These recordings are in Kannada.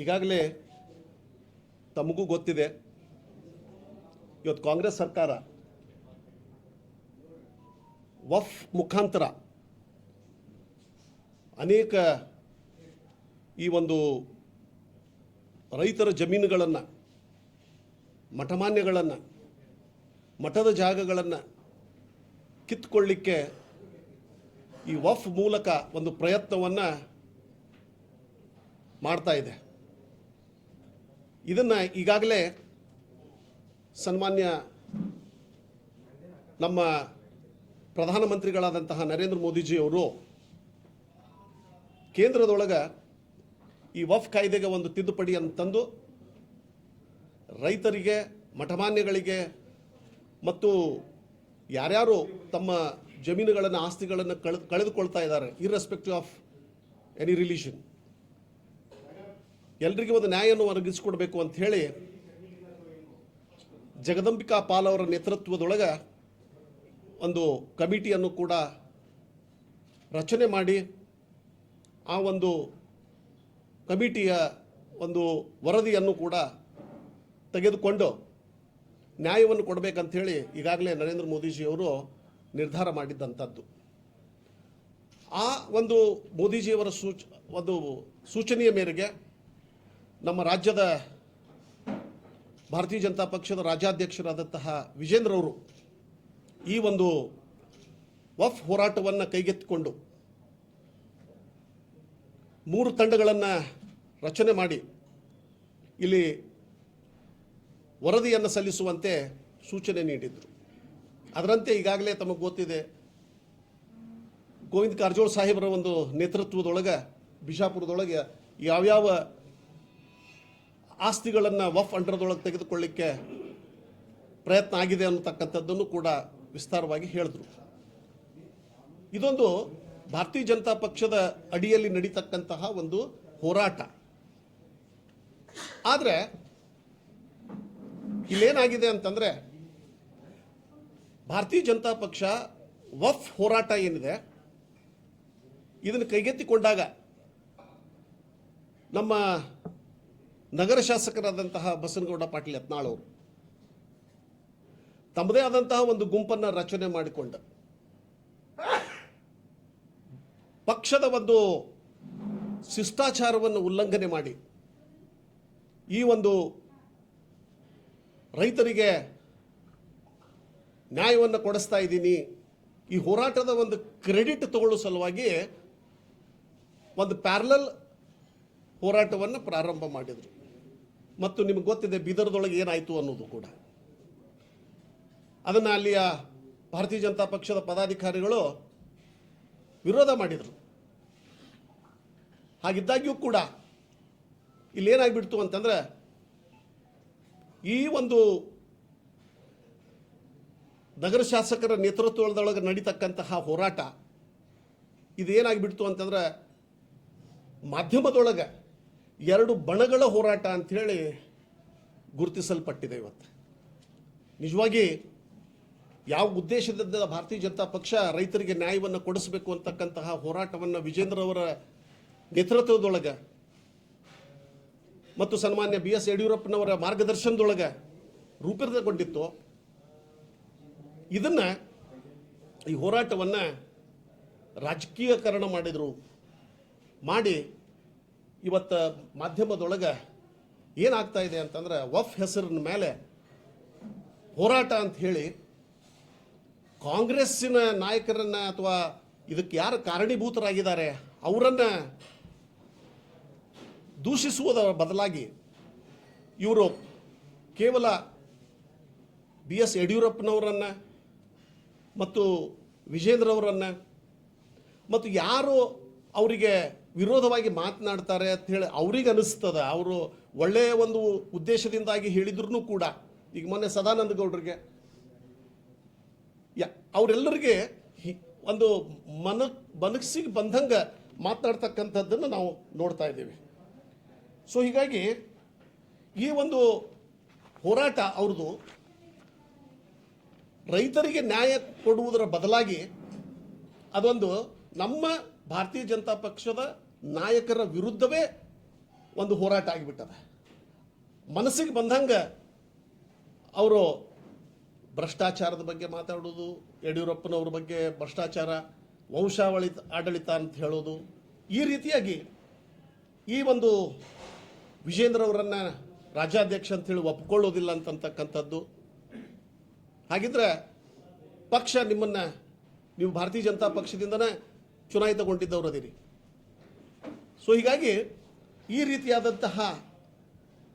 ಈಗಾಗಲೇ ತಮಗೂ ಗೊತ್ತಿದೆ, ಇವತ್ತು ಕಾಂಗ್ರೆಸ್ ಸರ್ಕಾರ ವಫ್ ಮುಖಾಂತರ ಅನೇಕ ಈ ಒಂದು ರೈತರ ಜಮೀನುಗಳನ್ನು, ಮಠಮಾನ್ಯಗಳನ್ನು, ಮಠದ ಜಾಗಗಳನ್ನು ಕಿತ್ಕೊಳ್ಳಿಕ್ಕೆ ಈ ವಫ್ ಮೂಲಕ ಒಂದು ಪ್ರಯತ್ನವನ್ನು ಮಾಡ್ತಾ ಇದೆ. ಇದನ್ನು ಈಗಾಗಲೇ ಸನ್ಮಾನ್ಯ ನಮ್ಮ ಪ್ರಧಾನಮಂತ್ರಿಗಳಾದಂತಹ ನರೇಂದ್ರ ಮೋದಿಜಿಯವರು ಕೇಂದ್ರದೊಳಗೆ ಈ ವಫ್ ಕಾಯ್ದೆಗೆ ಒಂದು ತಿದ್ದುಪಡಿಯನ್ನು ತಂದು ರೈತರಿಗೆ, ಮಠಮಾನ್ಯಗಳಿಗೆ ಮತ್ತು ಯಾರ್ಯಾರು ತಮ್ಮ ಜಮೀನುಗಳನ್ನು, ಆಸ್ತಿಗಳನ್ನು ಕಳೆ ಕಳೆದುಕೊಳ್ತಾ ಇದ್ದಾರೆ ಇರ್ರೆಸ್ಪೆಕ್ಟಿವ್ ಆಫ್ ಎನಿ ರಿಲಿಷನ್ ಎಲ್ರಿಗೂ ಒಂದು ನ್ಯಾಯವನ್ನು ಒದಗಿಸಿಕೊಡ್ಬೇಕು ಅಂತ ಹೇಳಿ ಜಗದಂಬಿಕಾ ಪಾಲ್ ಅವರ ನೇತೃತ್ವದೊಳಗೆ ಒಂದು ಕಮಿಟಿಯನ್ನು ಕೂಡ ರಚನೆ ಮಾಡಿ ಆ ಒಂದು ಕಮಿಟಿಯ ಒಂದು ವರದಿಯನ್ನು ಕೂಡ ತೆಗೆದುಕೊಂಡು ನ್ಯಾಯವನ್ನು ಕೊಡಬೇಕಂಥೇಳಿ ಈಗಾಗಲೇ ನರೇಂದ್ರ ಮೋದಿಜಿಯವರು ನಿರ್ಧಾರ ಮಾಡಿದ್ದಂಥದ್ದು. ಆ ಒಂದು ಮೋದಿಜಿಯವರ ಸೂಚ ಒಂದು ಸೂಚನೆಯ ಮೇರೆಗೆ ನಮ್ಮ ರಾಜ್ಯದ ಭಾರತೀಯ ಜನತಾ ಪಕ್ಷದ ರಾಜ್ಯಾಧ್ಯಕ್ಷರಾದಂತಹ ವಿಜೇಂದ್ರ ಅವರು ಈ ಒಂದು ವಫ್ ಹೋರಾಟವನ್ನು ಕೈಗೆತ್ತಿಕೊಂಡು ಮೂರು ತಂಡಗಳನ್ನು ರಚನೆ ಮಾಡಿ ಇಲ್ಲಿ ವರದಿಯನ್ನು ಸಲ್ಲಿಸುವಂತೆ ಸೂಚನೆ ನೀಡಿದರು. ಅದರಂತೆ ಈಗಾಗಲೇ ತಮಗೆ ಗೊತ್ತಿದೆ, ಗೋವಿಂದ ಕಾರಜೋಳ ಸಾಹೇಬರ ಒಂದು ನೇತೃತ್ವದೊಳಗೆ, ಬಿಜಾಪುರದೊಳಗೆ ಯಾವ್ಯಾವ ಆಸ್ತಿಗಳನ್ನು ವಫ್ ಅಂಡರ್ದೊಳಗೆ ತೆಗೆದುಕೊಳ್ಳಿಕ್ಕೆ ಪ್ರಯತ್ನ ಆಗಿದೆ ಅನ್ನತಕ್ಕಂಥದ್ದನ್ನು ಕೂಡ ವಿಸ್ತಾರವಾಗಿ ಹೇಳಿದ್ರು. ಇದೊಂದು ಭಾರತೀಯ ಜನತಾ ಪಕ್ಷದ ಅಡಿಯಲ್ಲಿ ನಡೀತಕ್ಕಂತಹ ಒಂದು ಹೋರಾಟ. ಆದರೆ ಇಲ್ಲೇನಾಗಿದೆ ಅಂತಂದರೆ ಭಾರತೀಯ ಜನತಾ ಪಕ್ಷ ವಫ್ ಹೋರಾಟ ಏನಿದೆ, ಇದನ್ನು ಕೈಗೆತ್ತಿಕೊಂಡಾಗ ನಮ್ಮ ನಗರ ಶಾಸಕರಾದಂತಹ ಬಸನಗೌಡ ಪಾಟೀಲ್ ಯತ್ನಾಳ್ ಅವರು ತಮ್ಮದೇ ಆದಂತಹ ಒಂದು ಗುಂಪನ್ನು ರಚನೆ ಮಾಡಿಕೊಂಡ. ಪಕ್ಷದ ಒಂದು ಶಿಷ್ಟಾಚಾರವನ್ನು ಉಲ್ಲಂಘನೆ ಮಾಡಿ ಈ ಒಂದು ರೈತರಿಗೆ ನ್ಯಾಯವನ್ನು ಕೊಡಿಸ್ತಾ ಇದ್ದೀನಿ. ಈ ಹೋರಾಟದ ಒಂದು ಕ್ರೆಡಿಟ್ ತಗೊಳ್ಳೋ ಸಲುವಾಗಿ ಒಂದು ಪ್ಯಾರಲಲ್ ಹೋರಾಟವನ್ನು ಪ್ರಾರಂಭ ಮಾಡಿದರು. ಮತ್ತು ನಿಮಗೆ ಗೊತ್ತಿದೆ ಬೀದರ್ದೊಳಗೆ ಏನಾಯಿತು ಅನ್ನೋದು ಕೂಡ. ಅದನ್ನು ಅಲ್ಲಿಯ ಭಾರತೀಯ ಜನತಾ ಪಕ್ಷದ ಪದಾಧಿಕಾರಿಗಳು ವಿರೋಧ ಮಾಡಿದರು. ಹಾಗಿದ್ದಾಗ್ಯೂ ಕೂಡ ಇಲ್ಲೇನಾಗ್ಬಿಡ್ತು ಅಂತಂದ್ರೆ ಈ ಒಂದು ನಗರ ಶಾಸಕರ ನೇತೃತ್ವದೊಳಗೆ ನಡೀತಕ್ಕಂತಹ ಹೋರಾಟ ಇದೇನಾಗಿಬಿಡ್ತು ಅಂತಂದ್ರೆ ಮಾಧ್ಯಮದೊಳಗೆ ಎರಡು ಬಣಗಳ ಹೋರಾಟ ಅಂಥೇಳಿ ಗುರುತಿಸಲ್ಪಟ್ಟಿದೆ ಇವತ್ತು. ನಿಜವಾಗಿ ಯಾವ ಉದ್ದೇಶದಿಂದ ಭಾರತೀಯ ಜನತಾ ಪಕ್ಷ ರೈತರಿಗೆ ನ್ಯಾಯವನ್ನು ಕೊಡಿಸಬೇಕು ಅಂತಕ್ಕಂತಹ ಹೋರಾಟವನ್ನು ವಿಜೇಂದ್ರ ಅವರ ನೇತೃತ್ವದೊಳಗೆ ಮತ್ತು ಸನ್ಮಾನ್ಯ ಬಿ ಎಸ್ ಯಡಿಯೂರಪ್ಪನವರ ಮಾರ್ಗದರ್ಶನದೊಳಗೆ ರೂಪಿತಗೊಂಡಿತ್ತು, ಇದನ್ನು ಈ ಹೋರಾಟವನ್ನು ರಾಜಕೀಯಕರಣ ಮಾಡಿದರು, ಮಾಡಿ ಇವತ್ತು ಮಾಧ್ಯಮದೊಳಗೆ ಏನಾಗ್ತಾ ಇದೆ ಅಂತಂದ್ರೆ ವಫ್ ಹೆಸರಿನ ಮೇಲೆ ಹೋರಾಟ ಅಂತ ಹೇಳಿ ಕಾಂಗ್ರೆಸ್ಸಿನ ನಾಯಕರನ್ನ ಅಥವಾ ಇದಕ್ಕೆ ಯಾರು ಕಾರಣೀಭೂತರಾಗಿದ್ದಾರೆ ಅವರನ್ನು ದೂಷಿಸುವುದರ ಬದಲಾಗಿ ಇವರು ಕೇವಲ ಬಿ ಎಸ್ ಯಡಿಯೂರಪ್ಪನವರನ್ನು ಮತ್ತು ವಿಜೇಂದ್ರ ಅವರನ್ನ ಮತ್ತು ಯಾರು ಅವರಿಗೆ ವಿರೋಧವಾಗಿ ಮಾತನಾಡ್ತಾರೆ ಅಂತ ಹೇಳಿ ಅವ್ರಿಗೆ ಅನಿಸ್ತದ. ಅವರು ಒಳ್ಳೆಯ ಒಂದು ಉದ್ದೇಶದಿಂದಾಗಿ ಹೇಳಿದ್ರು ಕೂಡ. ಈಗ ಮೊನ್ನೆ ಸದಾನಂದ ಗೌಡ್ರಿಗೆ. ಯಾ, ಅವರೆಲ್ಲರಿಗೆ ಒಂದು ಮನ, ಮನಸ್ಸಿಗೆ ಬಂದಂಗೆ ಮಾತನಾಡ್ತಕ್ಕಂಥದ್ದನ್ನು ನಾವು ನೋಡ್ತಾ ಇದ್ದೀವಿ. ಸೊ ಹೀಗಾಗಿ ಈ ಒಂದು ಹೋರಾಟ ಅವ್ರದ್ದು ರೈತರಿಗೆ ನ್ಯಾಯ ಕೊಡುವುದರ ಬದಲಾಗಿ ಅದೊಂದು ನಮ್ಮ ಭಾರತೀಯ ಜನತಾ ಪಕ್ಷದ ನಾಯಕರ ವಿರುದ್ಧವೇ ಒಂದು ಹೋರಾಟ ಆಗಿಬಿಟ್ಟದ. ಮನಸ್ಸಿಗೆ ಬಂದಂಗೆ ಅವರು ಭ್ರಷ್ಟಾಚಾರದ ಬಗ್ಗೆ ಮಾತಾಡೋದು, ಯಡಿಯೂರಪ್ಪನವ್ರ ಬಗ್ಗೆ ಭ್ರಷ್ಟಾಚಾರ ವಂಶಾವಳಿ ಆಡಳಿತ ಅಂತ ಹೇಳೋದು, ಈ ರೀತಿಯಾಗಿ ಈ ಒಂದು ವಿಜೇಂದ್ರ ಅವರನ್ನು ರಾಜ್ಯಾಧ್ಯಕ್ಷ ಅಂತೇಳಿ ಒಪ್ಕೊಳ್ಳೋದಿಲ್ಲ ಅಂತಕ್ಕಂಥದ್ದು ಹಾಗಿದ್ರೆ ಪಕ್ಷ ನಿಮ್ಮನ್ನು, ನೀವು ಭಾರತೀಯ ಜನತಾ ಪಕ್ಷದಿಂದನೇ ಚುನಾಯಿತಗೊಂಡಿದ್ದವರು ಅದಿರಿ. ಸೊ ಹೀಗಾಗಿ ಈ ರೀತಿಯಾದಂತಹ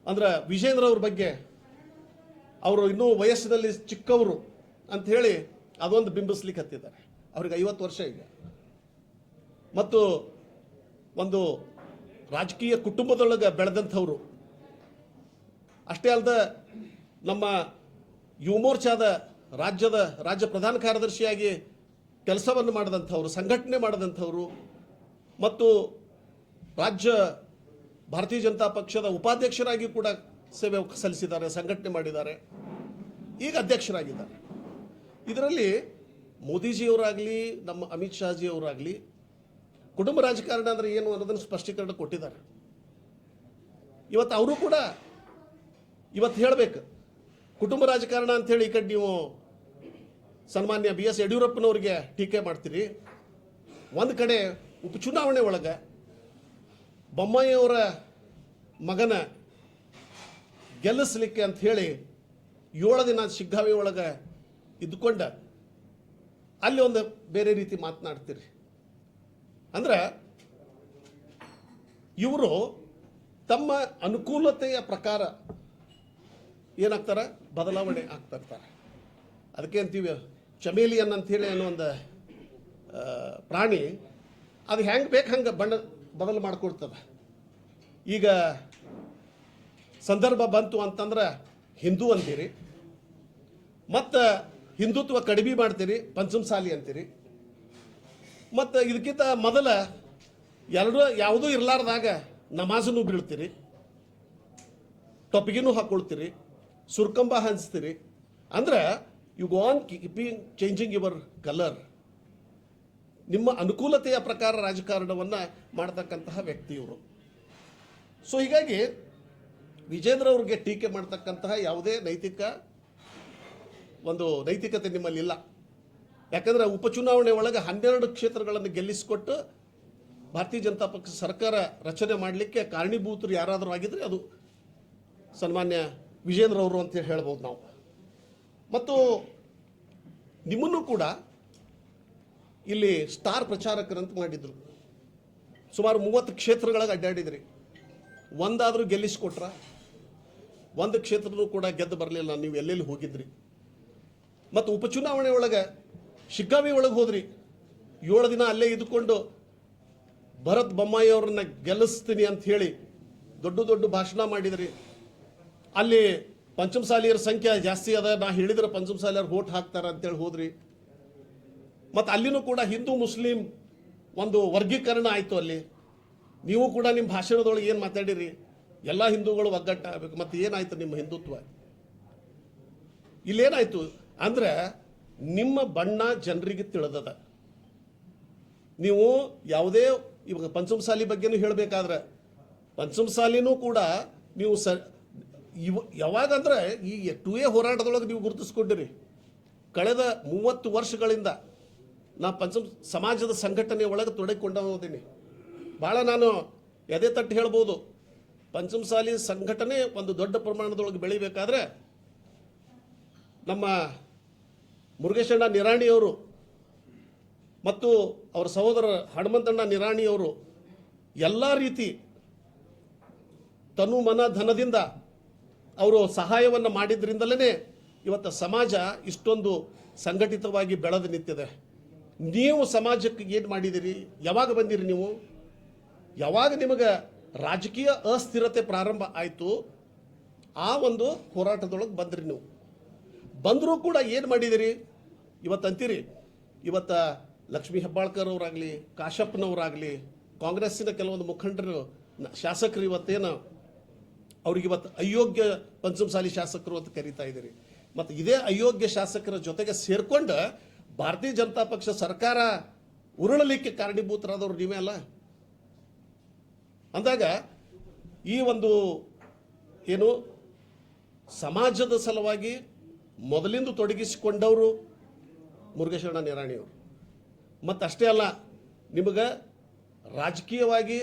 ಅಂದ್ರೆ ವಿಜೇಂದ್ರ ಅವ್ರ ಬಗ್ಗೆ ಅವರು ಇನ್ನೂ ವಯಸ್ಸಿನಲ್ಲಿ ಚಿಕ್ಕವರು ಅಂತ ಹೇಳಿ ಅದೊಂದು ಬಿಂಬಿಸ್ಲಿಕ್ಕೆ ಹತ್ತಿದ್ದಾರೆ. ಅವ್ರಿಗೆ ಐವತ್ತು ವರ್ಷ ಈಗ ಮತ್ತು ಒಂದು ರಾಜಕೀಯ ಕುಟುಂಬದೊಳಗೆ ಬೆಳೆದಂಥವ್ರು. ಅಷ್ಟೇ ಅಲ್ಲದ ನಮ್ಮ ಯುವ ಮೋರ್ಚಾದ ರಾಜ್ಯದ ರಾಜ್ಯ ಪ್ರಧಾನ ಕಾರ್ಯದರ್ಶಿಯಾಗಿ ಕೆಲಸವನ್ನು ಮಾಡಿದಂಥವ್ರು, ಸಂಘಟನೆ ಮಾಡಿದಂಥವ್ರು ಮತ್ತು ರಾಜ್ಯ ಭಾರತೀಯ ಜನತಾ ಪಕ್ಷದ ಉಪಾಧ್ಯಕ್ಷರಾಗಿ ಕೂಡ ಸೇವೆ ಸಲ್ಲಿಸಿದ್ದಾರೆ, ಸಂಘಟನೆ ಮಾಡಿದ್ದಾರೆ. ಈಗ ಅಧ್ಯಕ್ಷರಾಗಿದ್ದಾರೆ. ಇದರಲ್ಲಿ ಮೋದಿಜಿಯವರಾಗಲಿ, ನಮ್ಮ ಅಮಿತ್ ಶಾಜಿ ಅವರಾಗಲಿ ಕುಟುಂಬ ರಾಜಕಾರಣ ಅಂದರೆ ಏನು ಅನ್ನೋದನ್ನು ಸ್ಪಷ್ಟೀಕರಣ ಕೊಟ್ಟಿದ್ದಾರೆ. ಇವತ್ತು ಅವರು ಕೂಡ ಇವತ್ತು ಹೇಳಬೇಕು, ಕುಟುಂಬ ರಾಜಕಾರಣ ಅಂಥೇಳಿ ಈ ಕಡೆ ನೀವು ಸನ್ಮಾನ್ಯ ಬಿ ಎಸ್ ಯಡಿಯೂರಪ್ಪನವ್ರಿಗೆ ಟೀಕೆ ಮಾಡ್ತೀರಿ. ಒಂದು ಕಡೆ ಉಪಚುನಾವಣೆ ಒಳಗೆ ಬೊಮ್ಮಾಯಿಯವರ ಮಗನ ಗೆಲ್ಲಿಸ್ಲಿಕ್ಕೆ ಅಂತ ಹೇಳಿ ಏಳು ದಿನ ಶಿಗ್ಗಾವಿ ಒಳಗೆ ಇದ್ದುಕೊಂಡ ಅಲ್ಲಿ ಒಂದು ಬೇರೆ ರೀತಿ ಮಾತನಾಡ್ತೀರಿ. ಅಂದ್ರೆ ಇವರು ತಮ್ಮ ಅನುಕೂಲತೆಯ ಪ್ರಕಾರ ಏನಾಗ್ತಾರೆ? ಬದಲಾವಣೆ ಆಗ್ತಾ ಇರ್ತಾರೆ. ಅದಕ್ಕೆ ಅಂತೀವಿ ಚಮೇಲಿಯನ್ ಅಂತೇಳಿ ಅನ್ನೋ ಒಂದು ಪ್ರಾಣಿ, ಅದು ಹೆಂಗೆ ಬೇಕು ಹಂಗೆ ಬಣ್ಣ, ಬದಲು ಮಾಡಿಕೊಡ್ತದೆ. ಈಗ ಸಂದರ್ಭ ಬಂತು ಅಂತಂದ್ರೆ ಹಿಂದೂ ಅಂತೀರಿ, ಮತ್ತು ಹಿಂದುತ್ವ ಕಡಿಮೆ ಮಾಡ್ತೀರಿ, ಪಂಚಮಸಾಲಿ ಅಂತೀರಿ. ಮತ್ತು ಇದಕ್ಕಿಂತ ಮೊದಲ ಎರಡೂ ಯಾವುದೂ ಇರಲಾರ್ದಾಗ ನಮಾಜನ್ನು ಬೀಳ್ತೀರಿ, ಟೊಪ್ಪಿಗೆನೂ ಹಾಕ್ಕೊಳ್ತೀರಿ ಸುರ್ಕಂಬ ಹಂಚ್ತೀರಿ. ಅಂದ್ರೆ you go on keeping changing your colour ನಿಮ್ಮ ಅನುಕೂಲತೆಯ ಪ್ರಕಾರ ರಾಜಕಾರಣವನ್ನು ಮಾಡ್ತಕ್ಕಂತಹ ವ್ಯಕ್ತಿಯವರು. ಸೊ ಹೀಗಾಗಿ ವಿಜೇಂದ್ರ ಅವ್ರಿಗೆ ಟೀಕೆ ಮಾಡ್ತಕ್ಕಂತಹ ಯಾವುದೇ ನೈತಿಕ ಒಂದು ನೈತಿಕತೆ ನಿಮ್ಮಲ್ಲಿ ಇಲ್ಲ. ಯಾಕಂದ್ರೆ ಉಪಚುನಾವಣೆ ಒಳಗೆ ಹನ್ನೆರಡು ಕ್ಷೇತ್ರಗಳನ್ನು ಗೆಲ್ಲಿಸಿಕೊಟ್ಟು ಭಾರತೀಯ ಜನತಾ ಪಕ್ಷ ಸರ್ಕಾರ ರಚನೆ ಮಾಡಲಿಕ್ಕೆ ಕಾರಣೀಭೂತರು ಯಾರಾದರೂ ಆಗಿದ್ರೆ ಅದು ಸನ್ಮಾನ್ಯ ವಿಜೇಂದ್ರ ಅವರು ಅಂತ ಹೇಳ್ಬೋದು ನಾವು. ಮತ್ತು ನಿಮ್ಮನ್ನು ಕೂಡ ಇಲ್ಲಿ ಸ್ಟಾರ್ ಪ್ರಚಾರಕರಂತ ಮಾಡಿದ್ರು. ಸುಮಾರು ಮೂವತ್ತು ಕ್ಷೇತ್ರಗಳಿಗೆ ಅಡ್ಡಾಡಿದ್ರಿ. ಒಂದಾದರೂ ಗೆಲ್ಲಿಸಿಕೊಟ್ರ? ಒಂದು ಕ್ಷೇತ್ರನೂ ಕೂಡ ಗೆದ್ದು ಬರಲಿಲ್ಲ. ನೀವು ಎಲ್ಲೆಲ್ಲಿ ಹೋಗಿದ್ರಿ? ಮತ್ತು ಉಪಚುನಾವಣೆ ಒಳಗೆ ಶಿಗ್ಗಾವಿ ಒಳಗೆ ಹೋದ್ರಿ. ಏಳು ದಿನ ಅಲ್ಲೇ ಇದ್ದುಕೊಂಡು ಭರತ್ ಬೊಮ್ಮಾಯಿ ಅವ್ರನ್ನ ಗೆಲ್ಲಿಸ್ತೀನಿ ಅಂತ ಹೇಳಿ ದೊಡ್ಡ ದೊಡ್ಡ ಭಾಷಣ ಮಾಡಿದ್ರಿ. ಅಲ್ಲಿ ಪಂಚಮಸಾಲಿಯರ ಸಂಖ್ಯೆ ಜಾಸ್ತಿ ಅದ. ನಾ ಹೇಳಿದ್ರೆ ಪಂಚಮಸಾಲಿಯರು ವೋಟ್ ಹಾಕ್ತಾರೆ ಅಂತೇಳಿ ಹೋದ್ರಿ. ಮತ್ತು ಅಲ್ಲಿನೂ ಕೂಡ ಹಿಂದೂ ಮುಸ್ಲಿಂ ಒಂದು ವರ್ಗೀಕರಣ ಆಯಿತು ಅಲ್ಲಿ. ನೀವು ಕೂಡ ನಿಮ್ಮ ಭಾಷಣದೊಳಗೆ ಏನು ಮಾತಾಡಿರಿ? ಎಲ್ಲ ಹಿಂದೂಗಳು ಒಗ್ಗಟ್ಟಾಗಬೇಕು ಮತ್ತು ಏನಾಯ್ತು ನಿಮ್ಮ ಹಿಂದುತ್ವ? ಇಲ್ಲೇನಾಯಿತು? ಅಂದ್ರೆ ನಿಮ್ಮ ಬಣ್ಣ ಜನರಿಗೆ ತಿಳಿದದ. ನೀವು ಯಾವುದೇ ಇವಾಗ ಪಂಚಮಸಾಲಿ ಬಗ್ಗೆನೂ ಹೇಳಬೇಕಾದ್ರೆ, ಪಂಚಮಸಾಲಿನೂ ಕೂಡ ನೀವು ಸ ಇವ ಯಾವಾಗಂದ್ರೆ ಈ ಟು ಎ ಹೋರಾಟದೊಳಗೆ ನೀವು ಗುರುತಿಸ್ಕೊಂಡಿರಿ. ಕಳೆದ ಮೂವತ್ತು ವರ್ಷಗಳಿಂದ ನಾ ಪಂಚಮ ಸಮಾಜದ ಸಂಘಟನೆ ಒಳಗೆ ತೊಡಗಿಕೊಂಡೋದೀನಿ ಭಾಳ ನಾನು ಎದೆ ತಟ್ಟು ಹೇಳ್ಬೋದು ಪಂಚಮಸಾಲಿ ಸಂಘಟನೆ ಒಂದು ದೊಡ್ಡ ಪ್ರಮಾಣದೊಳಗೆ ಬೆಳಿಬೇಕಾದ್ರೆ ನಮ್ಮ ಮುರುಗೇಶಣ್ಣ ನಿರಾಣಿಯವರು ಮತ್ತು ಅವರ ಸಹೋದರ ಹನುಮಂತಣ್ಣ ನಿರಾಣಿಯವರು ಎಲ್ಲ ರೀತಿ ತನು ಮನ ಧನದಿಂದ ಅವರು ಸಹಾಯವನ್ನು ಮಾಡಿದ್ರಿಂದಲೇ ಇವತ್ತು ಸಮಾಜ ಇಷ್ಟೊಂದು ಸಂಘಟಿತವಾಗಿ ಬೆಳೆದು ನಿಂತಿದೆ. ನೀವು ಸಮಾಜಕ್ಕೆ ಏನು ಮಾಡಿದಿರಿ? ಯಾವಾಗ ಬಂದಿರಿ ನೀವು? ಯಾವಾಗ ನಿಮಗೆ ರಾಜಕೀಯ ಅಸ್ಥಿರತೆ ಪ್ರಾರಂಭ ಆಯಿತು? ಆ ಒಂದು ಹೋರಾಟದೊಳಗೆ ಬಂದ್ರಿ ನೀವು. ಬಂದರೂ ಕೂಡ ಏನು ಮಾಡಿದಿರಿ? ಇವತ್ತು ಅಂತೀರಿ, ಇವತ್ತು ಲಕ್ಷ್ಮೀ ಹೆಬ್ಬಾಳ್ಕರ್ ಅವರಾಗಲಿ ಕಾಶಪ್ಪನವರಾಗಲಿ ಕಾಂಗ್ರೆಸ್ಸಿನ ಕೆಲವೊಂದು ಮುಖಂಡರು, ಶಾಸಕರು ಇವತ್ತೇನು ಅವ್ರಿಗೆ ಇವತ್ತು ಅಯೋಗ್ಯ ಪಂಚಮಸಾಲಿ ಶಾಸಕರು ಅಂತ ಕರೀತಾ ಇದ್ದೀರಿ. ಮತ್ತು ಇದೇ ಅಯೋಗ್ಯ ಶಾಸಕರ ಜೊತೆಗೆ ಸೇರ್ಕೊಂಡು ಭಾರತೀಯ ಜನತಾ ಪಕ್ಷ ಸರ್ಕಾರ ಉರುಳಲಿಕ್ಕೆ ಕಾರಣೀಭೂತರಾದವರು ನೀವೇ ಅಲ್ಲ? ಅಂದಾಗ ಈ ಒಂದು ಏನು ಸಮಾಜದ ಸಲುವಾಗಿ ಮೊದಲಿಂದ ತೊಡಗಿಸಿಕೊಂಡವರು ನೆರಾಣಿ ನಿರಾಣಿಯವರು ಮತ್ತು ಅಷ್ಟೇ ಅಲ್ಲ, ನಿಮಗೆ ರಾಜಕೀಯವಾಗಿ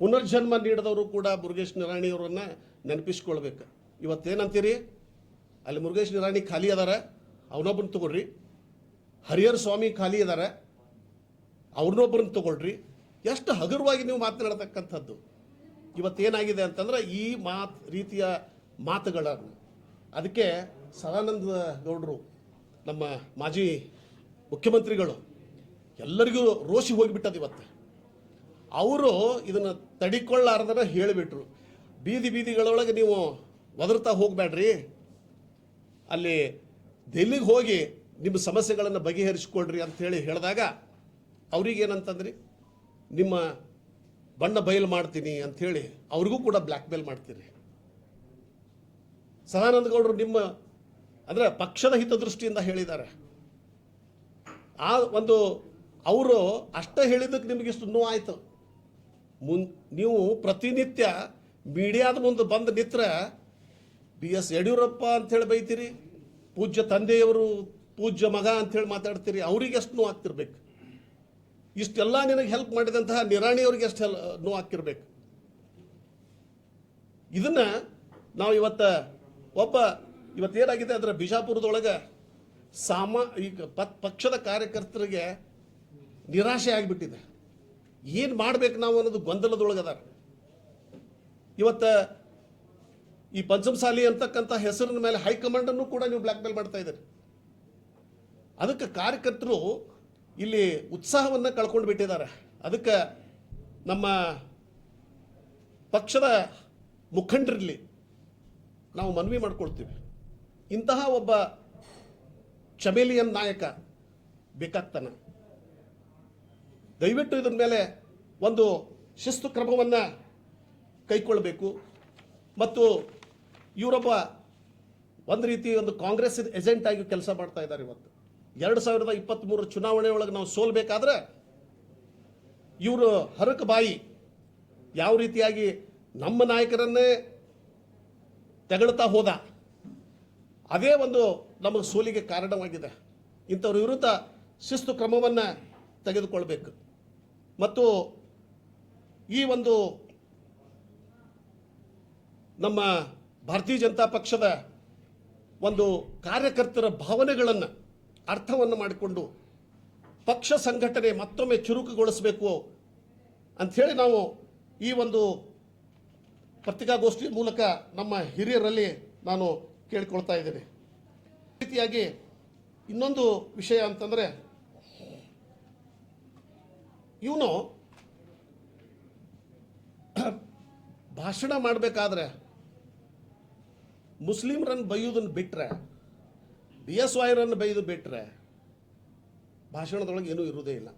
ಪುನರ್ಜನ್ಮ ನೀಡಿದವರು ಕೂಡ ಮುರುಗೇಶ್ ನಿರಾಣಿಯವರನ್ನ ನೆನಪಿಸ್ಕೊಳ್ಬೇಕು. ಇವತ್ತೇನಂತೀರಿ? ಅಲ್ಲಿ ಮುರುಗೇಶ್ ನಿರಾಣಿ ಖಾಲಿ ಅದಾರ. ಅವನೊಬ್ಬರನ್ನ ತಗೊಳ್ರಿ. ಹರಿಹರ ಸ್ವಾಮಿ ಖಾಲಿ ಅದಾರ. ಅವ್ರನ್ನೊಬ್ಬರನ್ನ ತಗೊಳ್ರಿ. ಎಷ್ಟು ಹಗುರವಾಗಿ ನೀವು ಮಾತನಾಡತಕ್ಕಂಥದ್ದು. ಇವತ್ತೇನಾಗಿದೆ ಅಂತಂದ್ರೆ ಈ ಮಾತ್, ರೀತಿಯ ಮಾತುಗಳನ್ನು. ಅದಕ್ಕೆ ಸದಾನಂದ ಗೌಡರು, ನಮ್ಮ ಮಾಜಿ ಮುಖ್ಯಮಂತ್ರಿಗಳು ಎಲ್ಲರಿಗೂ ರೋಷಿ ಹೋಗಿಬಿಟ್ಟದು ಇವತ್ತು. ಅವರು ಇದನ್ನು ತಡಿಕೊಳ್ಳಾರ್ದನ ಹೇಳಿಬಿಟ್ರು. ಬೀದಿ ಬೀದಿಗಳೊಳಗೆ ನೀವು ಒದರ್ತಾ ಹೋಗಬೇಡ್ರಿ ಅಲ್ಲಿ ದೆಲ್ಲಿಗೆ ಹೋಗಿ ನಿಮ್ಮ ಸಮಸ್ಯೆಗಳನ್ನು ಬಗೆಹರಿಸಿಕೊಳ್ಳ್ರಿ ಅಂಥೇಳಿ ಹೇಳಿ ಹೇಳಿದಾಗ ಅವ್ರಿಗೇನಂತಂದ್ರಿ? ನಿಮ್ಮ ಬಣ್ಣ ಬಯಲು ಮಾಡ್ತೀನಿ ಅಂಥೇಳಿ ಅವ್ರಿಗೂ ಕೂಡ ಬ್ಲ್ಯಾಕ್ ಮೇಲ್ ಮಾಡ್ತೀರಿ. ಸದಾನಂದ ಗೌಡರು ನಿಮ್ಮ ಅಂದರೆ ಪಕ್ಷದ ಹಿತದೃಷ್ಟಿಯಿಂದ ಹೇಳಿದ್ದಾರೆ. ಆ ಒಂದು ಅವರು ಅಷ್ಟೇ ಹೇಳಿದ್ದಕ್ಕೆ ನಿಮಗೆ ಇಷ್ಟು ನೋವಾಯಿತು. ಮುನ್, ನೀವು ಪ್ರತಿನಿತ್ಯ ಮೀಡಿಯಾದ ಮುಂದೆ ಬಂದು ನಿತ್ರ ಬಿ ಎಸ್ ಯಡಿಯೂರಪ್ಪ ಅಂಥೇಳಿ ಬೈತೀರಿ, ಪೂಜ್ಯ ತಂದೆಯವರು ಪೂಜ್ಯ ಮಗ ಅಂಥೇಳಿ ಮಾತಾಡ್ತೀರಿ, ಅವ್ರಿಗೆ ಎಷ್ಟು ನೋವು ಆಗ್ತಿರ್ಬೇಕು. ಇಷ್ಟೆಲ್ಲ ನಿನಗೆ ಹೆಲ್ಪ್ ಮಾಡಿದಂತಹ ನಿರಾಣಿಯವ್ರಿಗೆ ಎಷ್ಟು ಹೆಲ್ ನೋವು ಆಗ್ತಿರ್ಬೇಕು. ಇದನ್ನ ನಾವು ಇವತ್ತ, ಒಬ್ಬ ಇವತ್ತೇನಾಗಿದೆ ಅಂದ್ರೆ ಬಿಜಾಪುರದೊಳಗೆ ಸಾಮ, ಈಗ ಪಕ್ಷದ ಕಾರ್ಯಕರ್ತರಿಗೆ ನಿರಾಶೆ ಆಗಿಬಿಟ್ಟಿದೆ. ಏನು ಮಾಡ್ಬೇಕು ನಾವು ಅನ್ನೋದು ಗೊಂದಲದೊಳಗದಾರ. ಇವತ್ತ ಈ ಪಂಚಮಸಾಲಿ ಅಂತಕ್ಕಂಥ ಹೆಸರಿನ ಮೇಲೆ ಹೈಕಮಾಂಡನ್ನು ಕೂಡ ನೀವು ಬ್ಲ್ಯಾಕ್ ಮೇಲ್ ಮಾಡ್ತಾ ಇದ್ದೀರಿ. ಅದಕ್ಕೆ ಕಾರ್ಯಕರ್ತರು ಇಲ್ಲಿ ಉತ್ಸಾಹವನ್ನು ಕಳ್ಕೊಂಡು ಬಿಟ್ಟಿದ್ದಾರೆ. ಅದಕ್ಕೆ ನಮ್ಮ ಪಕ್ಷದ ಮುಖಂಡರಲ್ಲಿ ನಾವು ಮನವಿ ಮಾಡ್ಕೊಳ್ತೀವಿ. ಇಂತಹ ಒಬ್ಬ ಚಮೇಲಿಯನ್ ನಾಯಕ, ಬೇಕಾಗ್ತಾನೆ. ದಯವಿಟ್ಟು ಇದ್ರ ಮೇಲೆ ಒಂದು ಶಿಸ್ತು ಕ್ರಮವನ್ನು ಕೈಗೊಳ್ಳಬೇಕು. ಮತ್ತು ಇವರೊಬ್ಬ ಒಂದು ರೀತಿ ಒಂದು ಕಾಂಗ್ರೆಸ್ ಏಜೆಂಟ್ ಆಗಿ ಕೆಲಸ ಮಾಡ್ತಾ ಇದ್ದಾರೆ ಇವತ್ತು. ಎರಡು ಸಾವಿರದ ಇಪ್ಪತ್ತ್ಮೂರು ಚುನಾವಣೆ ಒಳಗೆ ನಾವು ಸೋಲ್ಬೇಕಾದ್ರೆ ಇವರು ಹರಕ ಬಾಯಿ ಯಾವ ರೀತಿಯಾಗಿ ನಮ್ಮ ನಾಯಕರನ್ನೇ ತೆಗಳುತ್ತಾ ಹೋದ. ಅದೇ ಒಂದು ನಮಗೆ ಸೋಲಿಗೆ ಕಾರಣವಾಗಿದೆ. ಇಂಥವ್ರ ವಿರುದ್ಧ ಶಿಸ್ತು ಕ್ರಮವನ್ನು ತೆಗೆದುಕೊಳ್ಬೇಕು. ಮತ್ತು ಈ ಒಂದು ನಮ್ಮ ಭಾರತೀಯ ಜನತಾ ಪಕ್ಷದ ಒಂದು ಕಾರ್ಯಕರ್ತರ ಭಾವನೆಗಳನ್ನು ಅರ್ಥವನ್ನು ಮಾಡಿಕೊಂಡು ಪಕ್ಷ ಸಂಘಟನೆ ಮತ್ತೊಮ್ಮೆ ಚುರುಕುಗೊಳಿಸಬೇಕು ಅಂಥೇಳಿ ನಾವು ಈ ಒಂದು ಪತ್ರಿಕಾಗೋಷ್ಠಿ ಮೂಲಕ ನಮ್ಮ ಹಿರಿಯರಲ್ಲಿ ನಾನು ಕೇಳಿಕೊಳ್ತಾ ಇದ್ದೇನೆ. ರೀತಿಯಾಗಿ ಇನ್ನೊಂದು ವಿಷಯ ಅಂತಂದರೆ ಇವನು ಭಾಷಣ ಮಾಡಬೇಕಾದ್ರೆ ಮುಸ್ಲಿಮ್ರನ್ನು ಬೈಯೋದನ್ನು ಬಿಟ್ಟರೆ ಬಿ ಎಸ್ ವೈರನ್ನು ಬೈದು ಬಿಟ್ಟರೆ ಭಾಷಣದೊಳಗೆ ಏನೂ ಇರುವುದೇ ಇಲ್ಲ.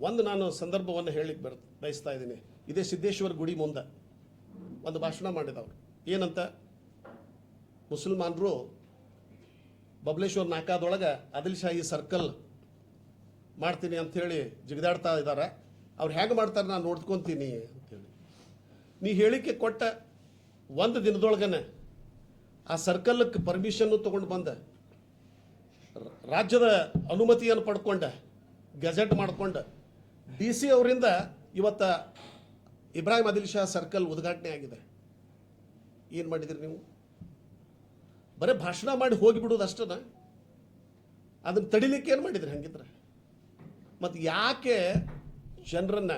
ಒಂದು ನಾನು ಸಂದರ್ಭವನ್ನು ಹೇಳಿಕ್ಕೆ ಬರ್, ಬಯಸ್ತಾ ಇದ್ದೀನಿ. ಇದೇ ಸಿದ್ದೇಶ್ವರ ಗುಡಿ ಮುಂದೆ ಒಂದು ಭಾಷಣ ಮಾಡಿದವರು. ಏನಂತ? ಮುಸಲ್ಮಾನರು ಬಬಲೇಶ್ವರ ನಾಕಾದೊಳಗೆ ಆದಿಲ್ಶಾಹಿ ಸರ್ಕಲ್ ಮಾಡ್ತೀನಿ ಅಂಥೇಳಿ ಜಿಗಿದಾಡ್ತಾ ಇದ್ದಾರೆ ಅವ್ರು ಹೇಗೆ ಮಾಡ್ತಾರೆ ನಾನು ನೋಡ್ಕೊತೀನಿ ಅಂತೇಳಿ ನೀ ಹೇಳಿಕೆ ಕೊಟ್ಟ ಒಂದು ದಿನದೊಳಗನೆ ಆ ಸರ್ಕಲ್ಕ್ಕೆ ಪರ್ಮಿಷನ್ನು ತೊಗೊಂಡು ಬಂದೆ. ರಾಜ್ಯದ ಅನುಮತಿಯನ್ನು ಪಡ್ಕೊಂಡೆ, ಗೆಜೆಟ್ ಮಾಡಿಕೊಂಡೆ. ಡಿ ಸಿ ಅವರಿಂದ ಇವತ್ತ ಇಬ್ರಾಹಿಂ ಅದಿಲ್ ಶಾ ಸರ್ಕಲ್ ಉದ್ಘಾಟನೆ ಆಗಿದೆ. ಏನು ಮಾಡಿದಿರಿ ನೀವು? ಬರೀ ಭಾಷಣ ಮಾಡಿ ಹೋಗಿಬಿಡೋದು ಅಷ್ಟನ ಅದನ್ನು ತಡಿಲಿಕ್ಕೆ ಏನು ಮಾಡಿದ್ರಿ ಹಂಗಿದ್ರೆ? ಮತ್ತು ಯಾಕೆ ಜನರನ್ನ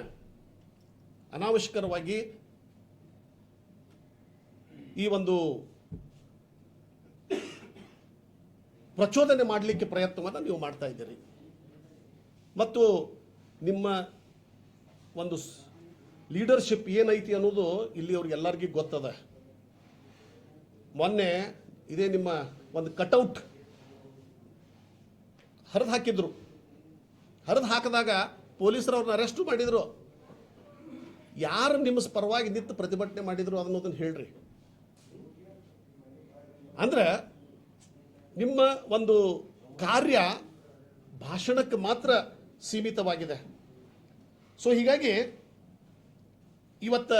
ಅನಾವಶ್ಯಕರವಾಗಿ ಈ ಒಂದು ಪ್ರಚೋದನೆ ಮಾಡಲಿಕ್ಕೆ ಪ್ರಯತ್ನವನ್ನು ನೀವು ಮಾಡ್ತಾ ಇದ್ದೀರಿ. ಮತ್ತು ನಿಮ್ಮ ಒಂದು ಲೀಡರ್ಶಿಪ್ ಏನೈತಿ ಅನ್ನೋದು ಇಲ್ಲಿ ಅವ್ರಿಗೆಲ್ಲರಿಗೂ ಗೊತ್ತದ. ಮೊನ್ನೆ ಇದೇ ನಿಮ್ಮ ಒಂದು ಕಟೌಟ್ ಹರಿದು ಹಾಕಿದ್ರು. ಹರಿದು ಹಾಕಿದಾಗ ಪೊಲೀಸರು ಅವ್ರನ್ನ ಅರೆಸ್ಟು ಮಾಡಿದರು. ಯಾರು ನಿಮ್ಮ ಪರವಾಗಿ ನಿಂತು ಪ್ರತಿಭಟನೆ ಮಾಡಿದರು ಅನ್ನೋದನ್ನು ಹೇಳ್ರಿ. ಅಂದರೆ ನಿಮ್ಮ ಒಂದು ಕಾರ್ಯ ಭಾಷಣಕ್ಕೆ ಮಾತ್ರ ಸೀಮಿತವಾಗಿದೆ. ಸೊ ಹೀಗಾಗಿ ಇವತ್ತು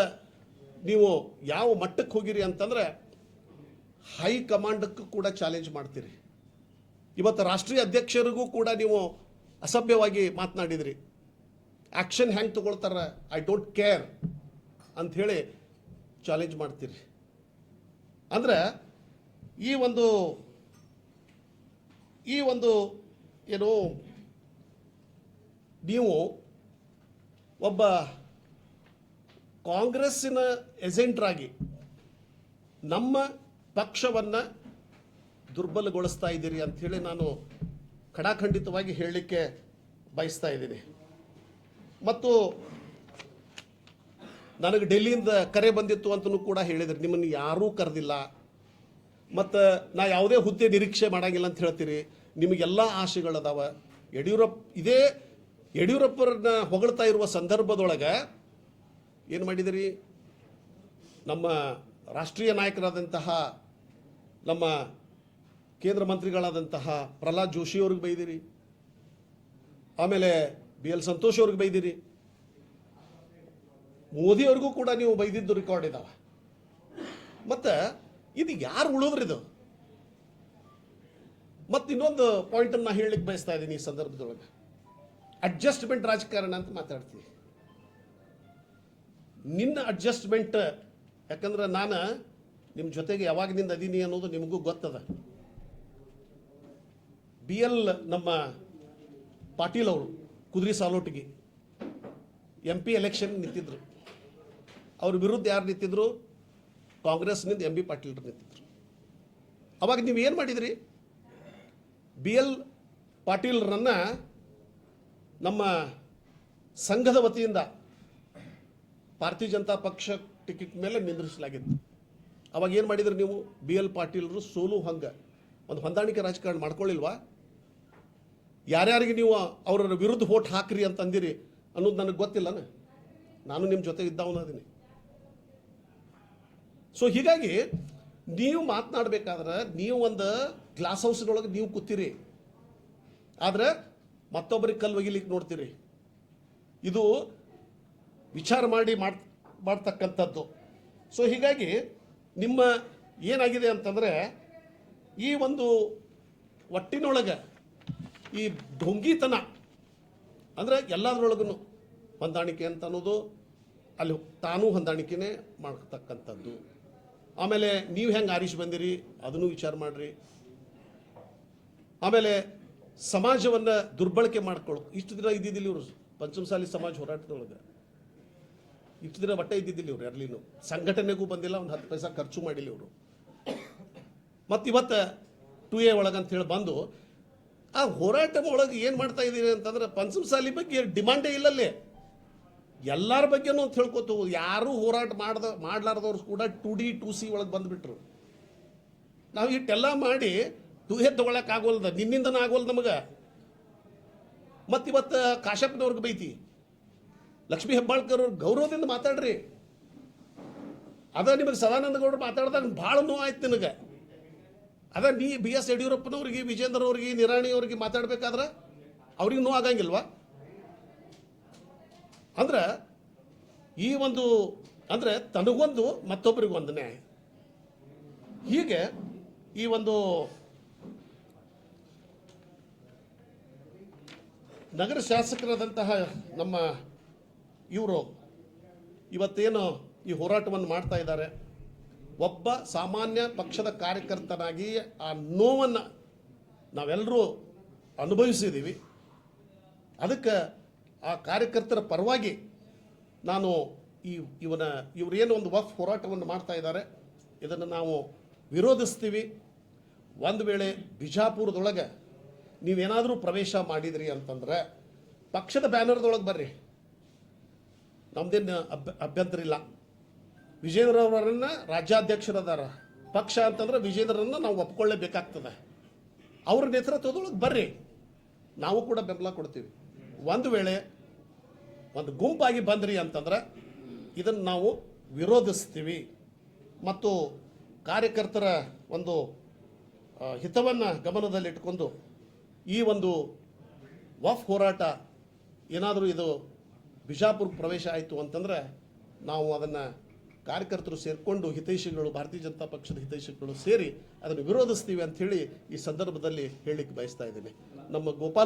ನೀವು ಯಾವ ಮಟ್ಟಕ್ಕೆ ಹೋಗಿರಿ ಅಂತಂದ್ರೆ ಹೈ ಕಮಾಂಡಕ್ಕೂ ಕೂಡ ಚಾಲೆಂಜ್ ಮಾಡ್ತೀರಿ. ಇವತ್ತು ರಾಷ್ಟ್ರೀಯ ಅಧ್ಯಕ್ಷರಿಗೂ ಕೂಡ ನೀವು ಅಸಭ್ಯವಾಗಿ ಮಾತನಾಡಿದ್ರಿ. ಆ್ಯಕ್ಷನ್ ಹೆಂಗೆ ತಗೊಳ್ತಾರೆ? ಐ ಡೋಂಟ್ ಕೇರ್ ಅಂಥೇಳಿ ಚಾಲೆಂಜ್ ಮಾಡ್ತೀರಿ. ಅಂದ್ರೆ ಈ ಒಂದು ಈ ಒಂದು ಏನು ನೀವು ಒಬ್ಬ ಕಾಂಗ್ರೆಸ್ಸಿನ ಏಜೆಂಟ್ರಾಗಿ ನಮ್ಮ ಪಕ್ಷವನ್ನು ದುರ್ಬಲಗೊಳಿಸ್ತಾ ಇದ್ದೀರಿ ಅಂಥೇಳಿ ನಾನು ಖಡಾಖಂಡಿತವಾಗಿ ಹೇಳಲಿಕ್ಕೆ ಬಯಸ್ತಾ ಇದ್ದೀನಿ. ಮತ್ತು ನನಗೆ ಡೆಲ್ಲಿಯಿಂದ ಕರೆ ಬಂದಿತ್ತು ಅಂತಲೂ ಕೂಡ ಹೇಳಿದ್ರು. ನಿಮ್ಮನ್ನು ಯಾರೂ ಕರೆದಿಲ್ಲ. ಮತ್ತು ನಾ ಯಾವುದೇ ಹುದ್ದೆ ನಿರೀಕ್ಷೆ ಮಾಡಂಗಿಲ್ಲ ಅಂತ ಹೇಳ್ತೀರಿ. ನಿಮಗೆಲ್ಲ ಆಶೆಗಳದಾವ ಯಡಿಯೂರಪ್ಪ, ಇದೇ ಯಡಿಯೂರಪ್ಪರನ್ನ ಹೊಗಳ್ತಾ ಇರುವ ಸಂದರ್ಭದೊಳಗೆ ಏನು ಮಾಡಿದಿರಿ? ನಮ್ಮ ರಾಷ್ಟ್ರೀಯ ನಾಯಕರಾದಂತಹ ನಮ್ಮ ಕೇಂದ್ರ ಮಂತ್ರಿಗಳಾದಂತಹ ಪ್ರಹ್ಲಾದ್ ಜೋಶಿ ಅವ್ರಿಗೆ ಬೈದಿರಿ. ಆಮೇಲೆ ಬಿ ಎಲ್ ಸಂತೋಷ್ ಅವ್ರಿಗೆ ಬೈದಿರಿ. ಮೋದಿಯವ್ರಿಗೂ ಕೂಡ ನೀವು ಬೈದಿದ್ದು ರೆಕಾರ್ಡ್ ಇದಾವೆ. ಮತ್ತು ಇದು ಯಾರು ಉಳಿದ್ರಿ ಇದು? ಮತ್ತು ಇನ್ನೊಂದು ಪಾಯಿಂಟನ್ನು ನಾನು ಹೇಳಲಿಕ್ಕೆ ಬಯಸ್ತಾ ಇದ್ದೀನಿ ಈ ಸಂದರ್ಭದೊಳಗೆ. ಅಡ್ಜಸ್ಟ್ಮೆಂಟ್ ರಾಜಕಾರಣ ಅಂತ ಮಾತಾಡ್ತೀವಿ ನಿನ್ನ ಅಡ್ಜಸ್ಟ್ಮೆಂಟ್ ಯಾಕಂದ್ರೆ ನಾನು ನಿಮ್ಮ ಜೊತೆಗೆ ಯಾವಾಗಿನಿಂದ ಅದೀನಿ ಅನ್ನೋದು ನಿಮಗೂ ಗೊತ್ತದ. ಬಿ ಎಲ್ ನಮ್ಮ ಪಾಟೀಲ್ ಅವರು, ಕುದುರೆ ಸಾಲೋಟಿಗೆ. ಎಂ ಪಿ ಎಲೆಕ್ಷನ್ ನಿಂತಿದ್ರು. ಅವ್ರ ವಿರುದ್ಧ ಯಾರು ನಿಂತಿದ್ರು? ಕಾಂಗ್ರೆಸ್ನಿಂದ ಎಂ ಬಿ ಪಾಟೀಲ್ರು ನಿಂತಿದ್ರು. ಅವಾಗ ನೀವು ಏನು ಮಾಡಿದ್ರಿ? ಬಿ ಎಲ್ ಪಾಟೀಲ್ರನ್ನು ನಮ್ಮ ಸಂಘದ ವತಿಯಿಂದ ಭಾರತೀಯ ಜನತಾ ಪಕ್ಷ ಟಿಕೆಟ್ ಮೇಲೆ ನಿಂದ್ರಿಸಲಾಗಿತ್ತು. ಅವಾಗ ಏನು ಮಾಡಿದ್ರಿ ನೀವು? ಬಿ ಎಲ್ ಪಾಟೀಲ್ರು ಸೋಲು ಹಂಗೆ. ಒಂದು ಹೊಂದಾಣಿಕೆ ರಾಜಕಾರಣ ಮಾಡ್ಕೊಳ್ಳಿಲ್ವಾ? ಯಾರ್ಯಾರಿಗೆ ನೀವು ಅವರ ವಿರುದ್ಧ ವೋಟ್ ಹಾಕ್ರಿ ಅಂತ ಅಂದಿರಿ ಅನ್ನೋದು ನನಗೆ ಗೊತ್ತಿಲ್ಲನ ನಾನು. ನಿಮ್ಮ ಜೊತೆ ಇದ್ದವನ ಅದೀನಿ. ಸೊ ಹೀಗಾಗಿ ನೀವು ಮಾತನಾಡಬೇಕಾದ್ರೆ ನೀವು ಒಂದು ಗ್ಲಾಸ್ ಹೌಸ್ನೊಳಗೆ ನೀವು ಕೂತೀರಿ. ಆದರೆ ಮತ್ತೊಬ್ಬರಿಗೆ ಕಲ್ಲು ಒಗಿಲಿಕ್ಕೆ ನೋಡ್ತೀರಿ. ಇದು ವಿಚಾರ ಮಾಡಿ ಮಾಡ್, ಮಾಡ್ತಕ್ಕಂಥದ್ದು. ಸೊ ಹೀಗಾಗಿ ನಿಮ್ಮ ಏನಾಗಿದೆ ಅಂತಂದರೆ ಈ ಒಂದು ಒಟ್ಟಿನೊಳಗೆ ಈ ಢೊಂಗಿತನ ಅಂದರೆ ಎಲ್ಲದರೊಳಗೂ ಹೊಂದಾಣಿಕೆ ಅಂತ ಅನ್ನೋದು ಅಲ್ಲಿ ತಾನೂ ಹೊಂದಾಣಿಕೆನೇ ಮಾಡ್ತಕ್ಕಂಥದ್ದು. ಆಮೇಲೆ ನೀವು ಹೆಂಗೆ ಆರಿಸಿ ಬಂದಿರಿ, ಅದನ್ನು ವಿಚಾರ ಮಾಡಿರಿ. ಆಮೇಲೆ ಸಮಾಜವನ್ನು ದುರ್ಬಳಕೆ ಮಾಡ್ಕೊಳ್ಳೋ ಇಷ್ಟು ದಿನ ಇದ್ದಿದ್ದಿಲ್ಲ ಇವರು. ಪಂಚಮಸಾಲಿ ಸಮಾಜ ಹೋರಾಟದೊಳಗೆ. ಇಷ್ಟು ದಿನ ಬಟ್ಟೆ ಇದ್ದಿದ್ದಿಲ್ಲ ಇವ್ರು ಎರಲಿನೂ ಸಂಘಟನೆಗೂ ಬಂದಿಲ್ಲ, ಒಂದು ಹತ್ತು ಪೈಸಾ ಖರ್ಚು ಮಾಡಿಲ್ಲ ಇವರು. ಮತ್ತು ಇವತ್ತು ಟು ಎ ಒಳಗೆ ಅಂತ ಹೇಳಿ ಬಂದು ಆ ಹೋರಾಟ ಒಳಗೆ ಏನು ಮಾಡ್ತಾ ಇದ್ದೀರಿ ಅಂತಂದ್ರೆ ಪಂಚಮಸಾಲಿ ಬಗ್ಗೆ ಡಿಮಾಂಡೇ ಇಲ್ಲಲ್ಲಿ. ಎಲ್ಲರ ಬಗ್ಗೆನೂ ಅಂತ ಹೇಳ್ಕೊತ, ಯಾರೂ ಹೋರಾಟ ಮಾಡ್ದ, ಮಾಡ್ಲಾರ್ದವ್ರು ಕೂಡ ಟು ಡಿ, ಟು ಸಿ ಒಳಗೆ ಬಂದುಬಿಟ್ರು. ನಾವು ಇಟ್ಟೆಲ್ಲ ಮಾಡಿ ಟು ಹೆ ತೊಗೊಳಕ್ಕೆ ಆಗೋಲ್ದ, ನಿನ್ನಿಂದನೂ ಆಗೋಲ್ದು ನಮಗೆ. ಮತ್ತು ಇವತ್ತು ಕಾಶ್ಯಪ್ನವ್ರಿಗೆ ಬೈತಿ, ಲಕ್ಷ್ಮೀ ಹೆಬ್ಬಾಳ್ಕರ್ ಅವ್ರು ಗೌರವದಿಂದ ಮಾತಾಡ್ರಿ. ಅದ ನಿಮಗೆ ಸದಾನಂದ ಗೌಡರು ಮಾತಾಡ್ದಾಗ ಭಾಳ ನೋವು ಆಯ್ತು ನಿನಗೆ. ಅದ ನೀ ಬಿ ಎಸ್ ಯಡಿಯೂರಪ್ಪನವ್ರಿಗೆ ವಿಜೇಂದ್ರ ಅವ್ರಿಗೆ ನಿರಾಣಿ ಅವ್ರಿಗೆ ಮಾತಾಡ್ಬೇಕಾದ್ರೆ ಅವ್ರಿಗೆ ನೋವು ಆಗಂಗಿಲ್ವಾ? ಅಂದ್ರೆ ಈ ಒಂದು, ಅಂದ್ರೆ ತನಗೊಂದು ಮತ್ತೊಬ್ಬರಿಗೊಂದು ನ್ಯಾಯ ಹೀಗೆ ಈ ಒಂದು ನಗರ ಶಾಸಕರಾದಂತಹ ನಮ್ಮ ಇವರು ಇವತ್ತೇನು ಈ ಹೋರಾಟವನ್ನು ಮಾಡ್ತಾ ಇದ್ದಾರೆ. ಒಬ್ಬ ಸಾಮಾನ್ಯ ಪಕ್ಷದ ಕಾರ್ಯಕರ್ತನಾಗಿ ಆ ನೋವನ್ನು ನಾವೆಲ್ಲರೂ ಅನುಭವಿಸಿದ್ದೀವಿ. ಅದಕ್ಕೆ ಆ ಕಾರ್ಯಕರ್ತರ ಪರವಾಗಿ ನಾನು ಈ ಇವನ ಇವರೇನು ಒಂದು ವಕ್ ಹೋರಾಟವನ್ನು ಮಾಡ್ತಾ ಇದ್ದಾರೆ. ಇದನ್ನು ನಾವು ವಿರೋಧಿಸ್ತೀವಿ. ಒಂದು ವೇಳೆ ಬಿಜಾಪುರದೊಳಗೆ ನೀವೇನಾದರೂ ಪ್ರವೇಶ ಮಾಡಿದ್ರಿ ಅಂತಂದ್ರೆ ಪಕ್ಷದ ಬ್ಯಾನರ್ದೊಳಗೆ ಬರ್ರಿ. ನಮ್ದೇನು ಅಭ್ಯ ಅಭ್ಯಂತರ ಇಲ್ಲ ವಿಜೇಂದ್ರ ಅವರನ್ನ ರಾಜ್ಯಾಧ್ಯಕ್ಷರದಾರ ಪಕ್ಷ ಅಂತಂದ್ರೆ ವಿಜೇಂದ್ರನ್ನ ನಾವು ಒಪ್ಕೊಳ್ಳೇಬೇಕಾಗ್ತದೆ. ಅವ್ರ ನೇತೃತ್ವದೊಳಗೆ ಬರ್ರಿ. ನಾವು ಕೂಡ ಬೆಂಬಲ ಕೊಡ್ತೀವಿ. ಒಂದು ವೇಳೆ ಒಂದು ಗುಂಪಾಗಿ ಬಂದ್ರಿ ಅಂತಂದ್ರೆ ಇದನ್ನು ನಾವು ವಿರೋಧಿಸ್ತೀವಿ. ಮತ್ತು ಕಾರ್ಯಕರ್ತರ ಒಂದು ಹಿತವನ್ನು ಗಮನದಲ್ಲಿಟ್ಟುಕೊಂಡು ಈ ಒಂದು ವಫ್ ಹೋರಾಟ ಏನಾದರೂ ಇದು ಬಿಜಾಪುರ ಪ್ರವೇಶ ಆಯಿತು ಅಂತಂದ್ರೆ ನಾವು ಅದನ್ನು ಕಾರ್ಯಕರ್ತರು ಸೇರಿಕೊಂಡು ಹಿತೈಷಿಗಳು, ಭಾರತೀಯ ಜನತಾ ಪಕ್ಷದ ಹಿತೈಷಿಗಳು ಸೇರಿ ಅದನ್ನು ವಿರೋಧಿಸ್ತೀವಿ ಅಂತ ಹೇಳಿ ಈ ಸಂದರ್ಭದಲ್ಲಿ ಹೇಳಲಿಕ್ಕೆ ಬಯಸ್ತಾ ಇದ್ದೀನಿ. ನಮ್ಮ ಗೋಪಾಲ್